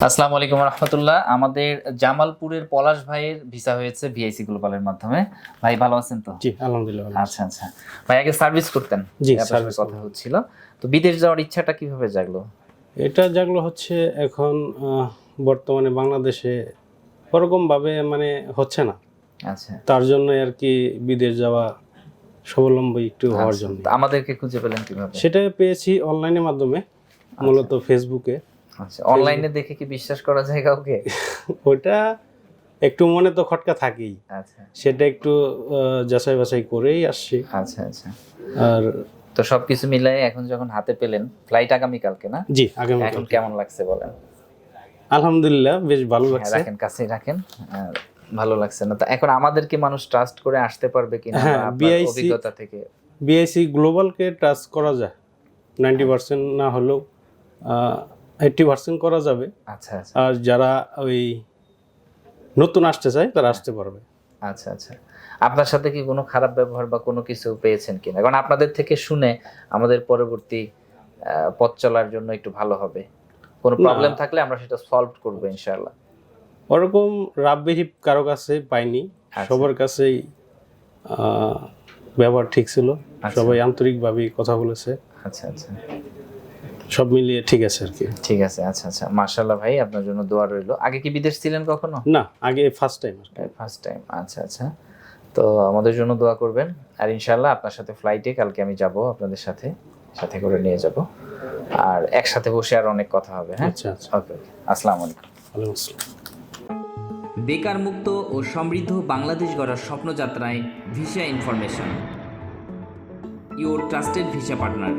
আসসালামু আলাইকুম রহমতুল্লাহ। আমাদের জামালপুরের পলাশ ভাইয়ের ভিসা হয়েছে ভিআইসি গ্লোবালের মাধ্যমে। ভাই ভালো আছেন তো? জি আলহামদুলিল্লাহ আচ্ছা আচ্ছা। ভাই আগে সার্ভিস করতেন। জি, সাথে কথা হচ্ছিল। তো বিদেশ যাওয়ার ইচ্ছাটা কীভাবে জাগলো? এটা জাগলো হচ্ছে এখন বর্তমানে বাংলাদেশে ওরকম ভাবে মানে হচ্ছে না। আচ্ছা। তার জন্য আর কি বিদেশ যাওয়া স্বাবলম্বী একটু হওয়ার আচ্ছা, জন্য আমাদেরকে খুঁজে পেলেন কীভাবে? সেটা পেয়েছি অনলাইনের মাধ্যমে মূলত ফেসবুকে আচ্ছা অনলাইনে দেখে কি বিশ্বাস করা যায় কাউকে? ওইটা একটু মনে তো খটকা থাকেই। আচ্ছা। সেটা একটু যাচাই বাছাই করেই আসছি। আচ্ছা আচ্ছা। আর তো সবকিছু মিলাই এখন যখন হাতে পেলেন ফ্লাইট আগামী কালকে না? জি আগামী এখন কেমন লাগছে বলেন? আলহামদুলিল্লাহ বেশ ভালো হ্যাঁ, লাগছে। রাখেন কাছেই রাখেন। ভালো লাগছে না। তো এখন আমাদেরকে মানুষ ট্রাস্ট করে আসতে পারবে কিনা হ্যাঁ, বা আপনার BIC অভিজ্ঞতা থেকে? বিআইসি গ্লোবালকে টাচ করা যায়। নাইনটি পার্সেন্ট না হলেও এইটটি পার্সেন্ট করা যাবে। আচ্ছা আচ্ছা। আর যারা ওই নতুন আসতে চায় তারা আসতে পারবে। আচ্ছা আচ্ছা। আপনার সাথে কি কোনো খারাপ ব্যবহার বা কোনো কিছু পেয়েছেন কিনা? কারণ আপনাদের থেকে শুনে আমাদের পরবর্তী পথ চলার জন্য একটু ভালো হবে। কোনো প্রবলেম থাকলে আমরা সেটা সলভ করব ইনশাআল্লাহ। ওরকম রাব বিহিব কারও কাছে পাইনি। আচ্ছা। সবার কাছেই ব্যবহার ঠিক ছিল। আচ্ছা। সবাই আন্তরিকভাবেই কথা বলেছে। আচ্ছা আচ্ছা। সব মিলিয়ে ঠিক আছে আর কি। ঠিক আছে আচ্ছা আচ্ছা। মার্শাল্লাহ ভাই আপনার জন্য দোয়া রইল। আগে কি বিদেশ ছিলেন কখনো? না আগে ফার্স্ট টাইম ফার্স্ট টাইম আচ্ছা আচ্ছা। তো আমাদের জন্য দোয়া করবেন। আর ইনশাল্লাহ আপনার সাথে ফ্লাইটে কালকে আমি যাব আপনাদের সাথে সাথে করে নিয়ে যাব। আর একসাথে বসে আর অনেক কথা হবে হ্যাঁ? আচ্ছা আচ্ছা। ওকে ওকে। আসসালামু আলাইকুম। ওয়ালাইকুম আসসালাম। বেকার মুক্ত ও সমৃদ্ধ বাংলাদেশ গড়ার স্বপ্নযাত্রায় visa information. Your trusted visa partner